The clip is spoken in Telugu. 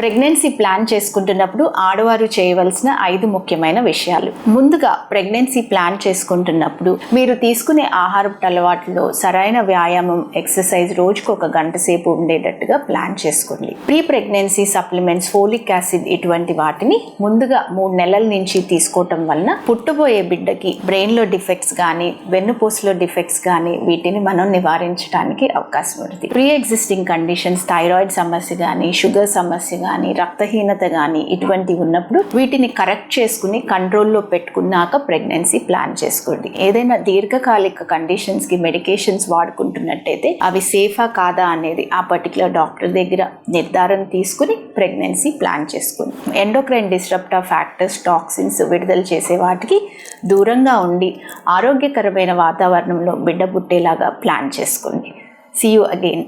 ప్రెగ్నెన్సీ ప్లాన్ చేసుకుంటున్నప్పుడు ఆడవారు చేయవలసిన ఐదు ముఖ్యమైన విషయాలు. ముందుగా ప్రెగ్నెన్సీ ప్లాన్ చేసుకుంటున్నప్పుడు మీరు తీసుకునే ఆహారపు అలవాట్లలో సరైన వ్యాయామం ఎక్సర్సైజ్ రోజుకు ఒక గంట సేపు ఉండేటట్టుగా ప్లాన్ చేసుకోండి. Pre pregnancy supplements folic acid ఇటువంటి వాటిని ముందుగా మూడు నెలల నుంచి తీసుకోవటం వలన పుట్టబోయే బిడ్డకి బ్రెయిన్లో డిఫెక్ట్స్ కానీ వెన్నుపూసలో డిఫెక్ట్స్ కానీ వీటిని మనం నివారించడానికి అవకాశం ఉంటుంది. ప్రీ ఎగ్జిస్టింగ్ కండిషన్స్ థైరాయిడ్ సమస్య కానీ షుగర్ సమస్య కానీ రక్తహీనత కానీ ఇటువంటివి ఉన్నప్పుడు వీటిని కరెక్ట్ చేసుకుని కంట్రోల్లో పెట్టుకున్నాక ప్రెగ్నెన్సీ ప్లాన్ చేసుకోండి. ఏదైనా దీర్ఘకాలిక కండిషన్స్కి మెడికేషన్స్ వాడుకుంటున్నట్టయితే అవి సేఫా కాదా అనేది ఆ పర్టికులర్ డాక్టర్ దగ్గర నిర్ధారణ తీసుకుని ప్రెగ్నెన్సీ ప్లాన్ చేసుకోండి. ఎండోక్రైన్ డిస్రప్టివ్ ఫ్యాక్టర్స్ టాక్సిన్స్ విడుదల చేసే వాటికి దూరంగా ఉండి ఆరోగ్యకరమైన వాతావరణంలో బిడ్డ పుట్టేలాగా ప్లాన్ చేసుకోండి. See you again